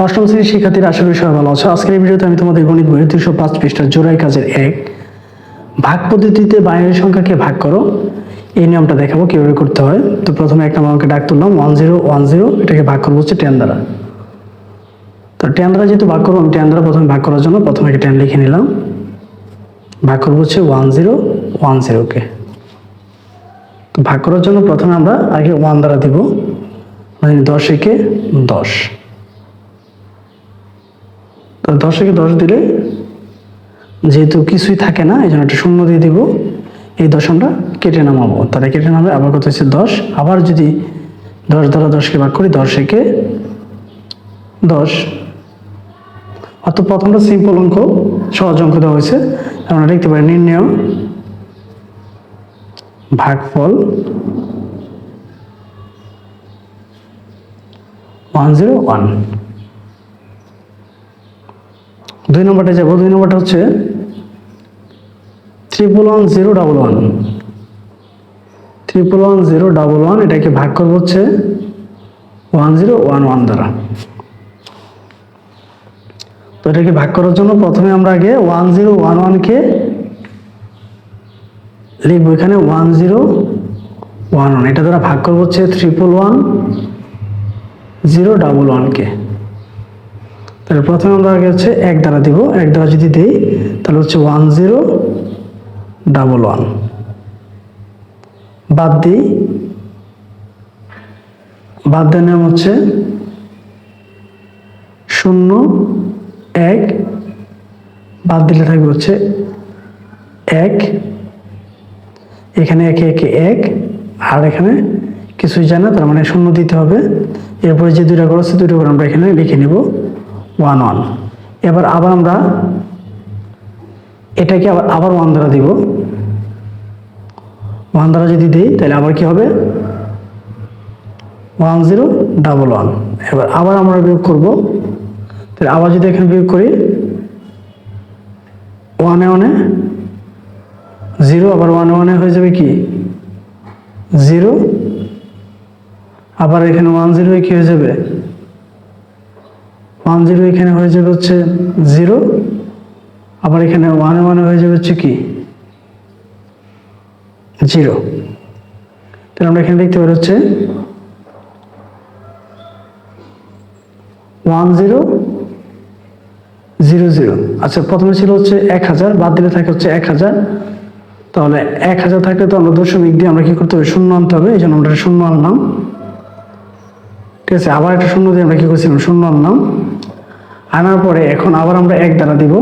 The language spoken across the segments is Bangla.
অষ্টম শ্রেণির শিক্ষার্থীরা, আশা করি সবাই ভালো আছে। আজকের এই ভিডিওতে আমি তোমাদের গণিত বইয়ের দুশো পাঁচ পৃষ্ঠার জোড়াই কাজের এক ভাগ পদ্ধতিতে বাইনারি সংখ্যাকে ভাগ করো। এই নিয়মটা দেখাবো, কীভাবে করতে হয়। তো প্রথমে একটা আমাকে ডাক তুললাম ওয়ান জিরো ওয়ান জিরো এটাকে ভাগ করব হচ্ছে টেন দ্বারা। তো টেন দ্বারা যেহেতু ভাগ করব, আমি টেন দ্বারা প্রথমে ভাগ করার জন্য প্রথমে টেন লিখে নিলাম। ভাগ করব হচ্ছে ওয়ান জিরো ওয়ান জিরোকে তো ভাগ করার জন্য প্রথমে আমরা আগে ওয়ান দ্বারা দিব মানে দশ একে দশ। তো দশ একে দশ দিলে যেহেতু কিছুই থাকে না এই জন্য একটা শূন্য দিয়ে দিব। এই দশমটা কেটে নামাবো। তাহলে কেটে নামে আবার কত হচ্ছে? দশ। আবার যদি দশ দ্বারা দশকে ভাগ করি, দশ একে দশ। অত প্রথমটা সিম্পল অঙ্ক, সহজ অঙ্ক দেওয়া হয়েছে। আমরা লিখতে পারি নির্ণয়, ভাগফল ওয়ান জিরো ওয়ান দুই নম্বরটা যাব, দুই নম্বরটা হচ্ছে triple one zero double one triple one zero double one এটাকে ভাগ করব হচ্ছে ওয়ান জিরো ওয়ান ওয়ান দ্বারা। তো এটাকে ভাগ করার জন্য প্রথমে আমরা আগে ওয়ান জিরো ওয়ান ওয়ানকে লিখব এখানে ওয়ান জিরো ওয়ান ওয়ান এটা দ্বারা ভাগ করব হচ্ছে ট্রিপল ওয়ান জিরো ডাবল ওয়ানকে তাহলে প্রথমে আমরা আগে হচ্ছে এক দ্বারা দিব, এক দ্বারা যদি দিই, তাহলে হচ্ছে ওয়ান জিরো ডাবল ওয়ান বাদ দিই। বাদ দেওয়ার নিয়ম হচ্ছে শূন্য, এক। বাদ দিলে থাকবে হচ্ছে এক। এখানে একে একে এক, আর এখানে কিছুই যায় না, তার মানে শূন্য দিতে হবে। এরপরে যে দুইটা ঘর আছে, দুইটা ঘর আমরা এখানে লিখে নিব। ওয়ান ওয়ান এবার আবার আমরা এটাকে আবার আবার ওয়ান দ্বারা দিব। ওয়ান দ্বারা যদি দিই, তাহলে আবার কি হবে? One zero double one. এবার আবার আমরা বিয়োগ করব। তাহলে আবার যদি এখানে বিয়োগ করি ওয়ানে ওয়ানে জিরো, আবার ওয়ানে ওয়ানে হয়ে যাবে কি? জিরো। আবার এখানে ওয়ান জিরো কি হয়ে যাবে? ওয়ান জিরো এখানে হয়ে যাবে হচ্ছে জিরো আবার এখানে ওয়ানে ওয়ানে হয়ে যাবে হচ্ছে কি? জিরো তাহলে আমরা এখানে দেখতে পারি হচ্ছে ওয়ান জিরো জিরো জিরো আচ্ছা প্রথমে ছিল হচ্ছে এক হাজার, বাদ দিলে থাকে হচ্ছে এক হাজার। তাহলে এক হাজার থাকলে তো আমরা দশমিক দিয়ে আমরা কি করতে হবে? শূন্য আনতে হবে, এই জন্য আমরা শূন্য আনলাম। ঠিক আছে, আবার একটা শূন্য দিয়ে আমরা কি করছিলাম? শূন্য আনলাম। আনার পরে এখন আবার আমরা এক দ্বারা দিব।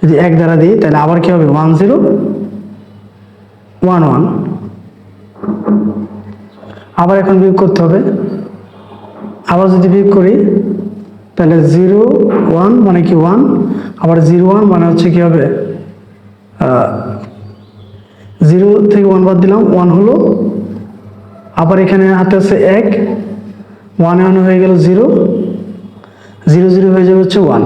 যদি এক দ্বারা দিই, তাহলে আবার কি হবে? ওয়ান জিরো ওয়ান ওয়ান আবার এখন বিয়োগ করতে হবে। আবার যদি বিয়োগ করি, তাহলে জিরো ওয়ান মানে কি ওয়ান আবার জিরো ওয়ান মানে হচ্ছে কি হবে? জিরো থেকে ওয়ান বাদ দিলাম। ওয়ান হলো, আবার এখানে হাতে আছে এক। ওয়ানে ওয়ান হয়ে গেল জিরো জিরো জিরো হয়ে যাবে হচ্ছে ওয়ান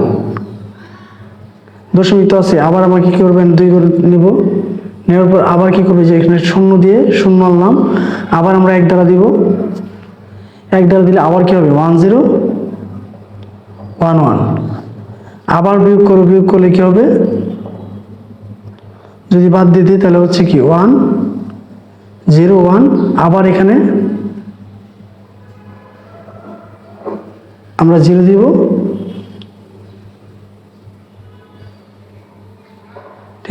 দশমিক তো আছে, আবার আমাকে কী করবেন? দুই করে নেব। নেওয়ার পর আবার কী করবে? যে এখানে শূন্য দিয়ে শূন্য আনলাম। আবার আমরা এক দ্বারা দিব। এক দ্বারা দিলে আবার কী হবে? ওয়ান জিরো ওয়ান ওয়ান আবার বিয়োগ করো, বিয়োগ করলে কী হবে? যদি বাদ দিয়ে দিই, তাহলে হচ্ছে কি? ওয়ান জিরো ওয়ান আবার এখানে আমরা জিরো দিব।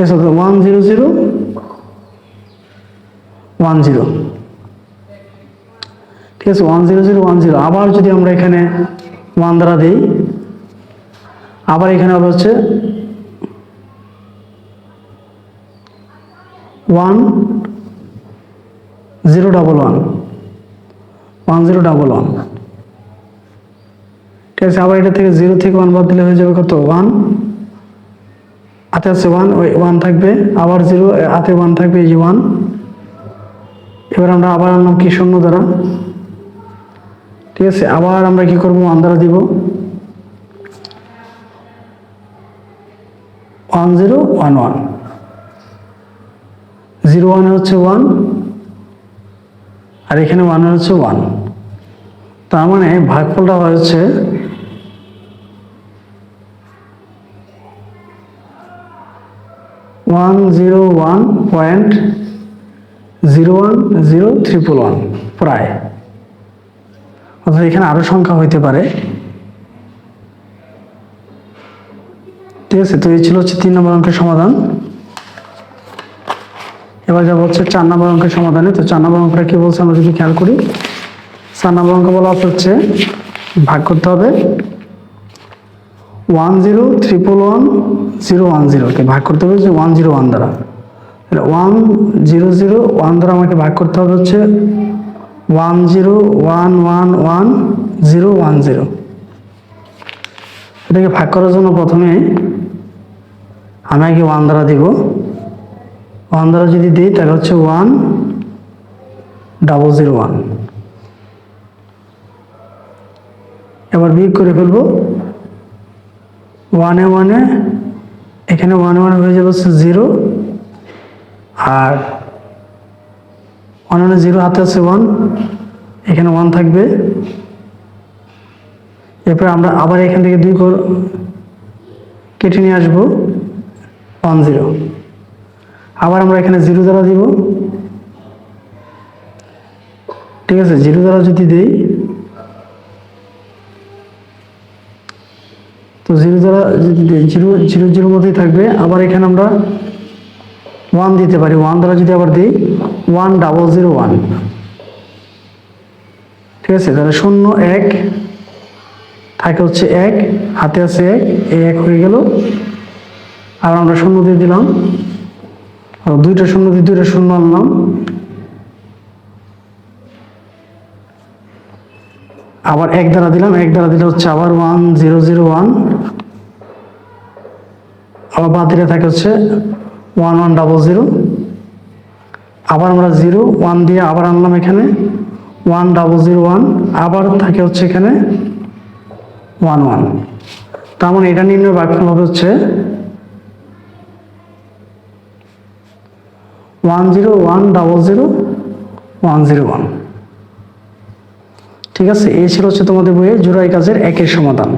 ঠিক আছে one zero zero one zero ঠিক আছে one zero zero one zero আবার যদি আমরা এখানে ওয়ান দ্বারা দিই, আবার এখানে হবে হচ্ছে one zero double one one zero double one ঠিক আছে, আবার এটা থেকে জিরো থেকে ওয়ান বাদ দিলে হয়ে যাবে কত? ওয়ান হাতে আছে ওয়ান ওই ওয়ান থাকবে, আবার জিরো হাতে ওয়ান থাকবে, এই যে ওয়ান এবার আমরা আবার আনলাম কি শূন্য দ্বারা। ঠিক আছে, আবার আমরা কি করব? ওয়ান দ্বারা দিব। One zero one one zero ওয়ানে হচ্ছে ওয়ান আর এখানে ওয়ান হচ্ছে ওয়ান তার মানে ভাগফলটা হচ্ছে one zero one point zero one zero triple one প্রায়। অর্থাৎ এখানে আরও সংখ্যা হইতে পারে। ঠিক আছে, তো এই ছিল হচ্ছে তিন নম্বর অঙ্কের সমাধান। এবার যাব হচ্ছে চার নম্বর অঙ্কের সমাধানে। তো চার নম্বর অঙ্কটা কি বলছে আমরা যদি খেয়াল করি? চার নম্বর অঙ্ক বলা হচ্ছে, ভাগ করতে হবে। One zero triple one zero one জিরোকে ভাগ করতে হবে যে ওয়ান জিরো ওয়ান দ্বারা। ওয়ান জিরো জিরো ওয়ান দ্বারা আমাকে ভাগ করতে হবে হচ্ছে one zero one one one zero one zero এটাকে ভাগ করার জন্য প্রথমে আমি আগে ওয়ান দ্বারা দিব। ওয়ান দ্বারা যদি দিই, তাহলে হচ্ছে ওয়ান ডাবল জিরো ওয়ান এবার বিয়োগ করে ফেলব ওয়ানে ওয়ানে এখানে ওয়ান ওয়ান হয়ে যাবে হচ্ছে জিরো আর ওয়ান ওয়ানে জিরো হাতে আছে ওয়ান এখানে ওয়ান থাকবে। এরপরে আমরা আবার এখান থেকে দুই কেটে নিয়ে আসব ওয়ান জিরো আবার আমরা এখানে জিরো দ্বারা দিব। ঠিক আছে জিরো দ্বারা যদি দিই তো জিরো দ্বারা জিরো জিরো জিরোর মধ্যেই থাকবে। আবার এখানে আমরা ওয়ান দিতে পারি। ওয়ান দ্বারা যদি আবার দিই ওয়ান ডাবল জিরো ওয়ান ঠিক আছে? তাহলে শূন্য এক থাকে হচ্ছে এক, হাতে আছে এক, এই এক হয়ে গেল। আর আমরা শূন্য দিয়ে দিলাম। দুইটা শূন্য দিয়ে দুইটা শূন্য আনলাম। আবার এক দ্বারা দিলাম, এক দ্বারা দিলে হচ্ছে আবার ওয়ান জিরো জিরো ওয়ান আবার বাদ দিলে থাকে হচ্ছে ওয়ান ওয়ান ডাবল জিরো আবার আমরা জিরো ওয়ান দিয়ে আবার আনলাম এখানে ওয়ান ডাবল জিরো ওয়ান আবার থাকে হচ্ছে এখানে ওয়ান ওয়ান তার মানে এটা নির্ণয় বাক্যফল হবে হচ্ছে one zero one double zero one zero one ঠিক আছে? এই ছিল হচ্ছে তোমাদের বইয়ে জোড়াই কাজের একের সমাধান।